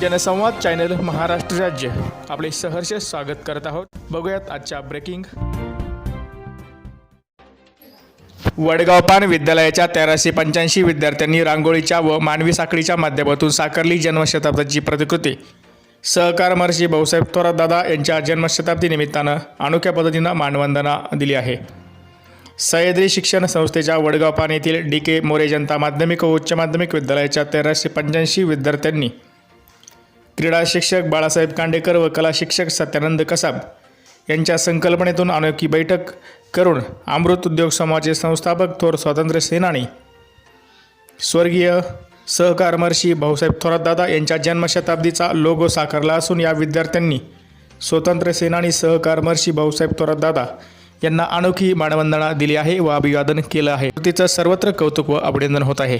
जनसंवाद चॅनल महाराष्ट्र राज्य. आपले सहर्ष स्वागत करत आहोत. बघूयात आजच्या ब्रेकिंग वडगाव पान विद्यालयाच्या तेराशे पंच्याऐंशी विद्यार्थ्यांनी रांगोळीच्या व मानवी साखळीच्या माध्यमातून साकारली जन्मशताब्दाची प्रतिकृती. सहकार महर्षी भाऊसाहेब थोरातदादा यांच्या जन्मशताब्दी निमित्तानं अनोख्या पद्धतीनं मानवंदना दिली आहे. सह्याद्री शिक्षण संस्थेच्या वडगाव पान येथील डी के मोरे जनता माध्यमिक व उच्च माध्यमिक विद्यालयाच्या तेराशे पंच्याऐंशी विद्यार्थ्यांनी क्रीडा शिक्षक बाळासाहेब कांडेकर व कला शिक्षक सत्यानंद कसाब यांच्या संकल्पनेतून अनोखी बैठक करून अमृत उद्योग समूहाचे संस्थापक थोर स्वातंत्र्य सेनानी स्वर्गीय सहकार महर्षी भाऊसाहेब थोरातदादा यांच्या जन्मशताब्दीचा लोगो साकारला असून या विद्यार्थ्यांनी स्वतंत्र सेनानी सहकार महर्षी भाऊसाहेब थोरातदादा यांना अनोखी मानवंदना दिली आहे व अभिवादन केलं आहे. तिचं सर्वत्र कौतुक व अभिनंदन होत आहे.